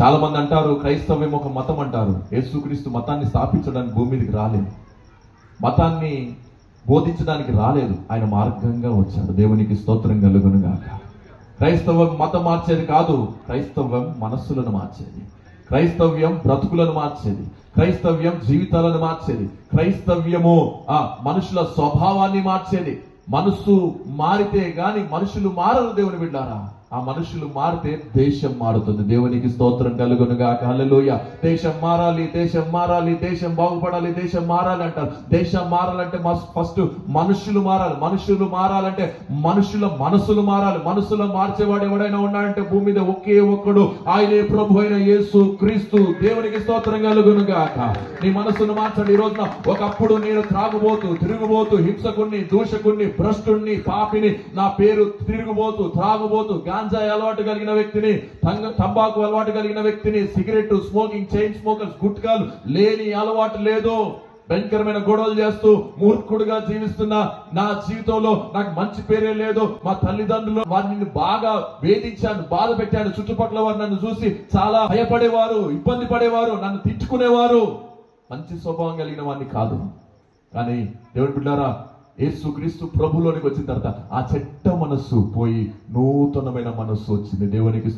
చాలా మంది అంటారు క్రైస్తవ్యం ఒక మతం అంటారు. యేసుక్రీస్తు మతాన్ని స్థాపించడానికి భూమి మీదకి రాలేదు. మతాన్ని బోధించడానికి రాలేదు. ఆయన మార్గంగా వచ్చాడు. దేవునికి స్తోత్రం కలుగునుగా క్రైస్తవం మతం మార్చేది కాదు క్రైస్తవం మనస్సులను మార్చేది. క్రైస్తవ్యం బ్రతుకులను మార్చేది. క్రైస్తవ్యం జీవితాలను మార్చేది. క్రైస్తవ్యము ఆ మనుషుల స్వభావాన్ని మార్చేది. మనస్సు మారితే గాని మనుషులు మారరు దేవుని బిడ్డారా. ఆ మనుషులు మారితే దేశం మారుతుంది. దేవునికి స్తోత్రం కలుగునుగా హల్లెలూయ. దేశం మారాలి దేశం మారాలి దేశం బాగుపడాలి దేశం మారాలి అంటారు. దేశం మారాలంటే ఫస్ట్ మనుషులు మారాలి. మనుషులు మారాలంటే మనుషుల మనసులు మారాలి. మనసులో మార్చేవాడు ఎవడైనా ఉన్నాడంటే భూమి మీద ఒకే ఒక్కడు. ఆయనే ప్రభు అయిన యేసు క్రీస్తు. దేవునికి స్తోత్రం కలుగునుగాక. నీ మనసును మార్చండి. ఈ రోజున ఒకప్పుడు నేను త్రాగుబోతు తిరుగుబోతు హింసకుణ్ణి దూషకుణ్ణి భ్రష్టుణ్ణి పాపిని నా పేరు తిరుగుబోతు త్రాగుబోతు గాంజాయి అలవాటు కలిగిన వ్యక్తిని తంగ తంబాకు అలవాటు కలిగిన వ్యక్తిని సిగరెట్ స్మోకింగ్ చైన్ స్మోకర్స్ గుట్కాలు లేని అలవాటు లేదు. భయంకరమైన గొడవలు చేస్తూ మూర్ఖుడుగా జీవిస్తున్న నా జీవితంలో నాకు మంచి పేరే లేదు. మా తల్లిదండ్రులు వారిని బాగా వేధించాను బాధ పెట్టాను చుట్టుపక్కల వారు నన్ను చూసి చాలా భయపడేవారు ఇబ్బంది పడేవారు నన్ను తిట్టుకునేవారు. మంచి స్వభావం కలిగిన వాడిని కాదు. కానీ దేవుని బిడ్డారా యేసుక్రీస్తు ప్రభులోనికి వచ్చిన తర్వాత ఆ చెట్ట మనస్సు పోయి నూతనమైన మనస్సు వచ్చింది. దేవునికి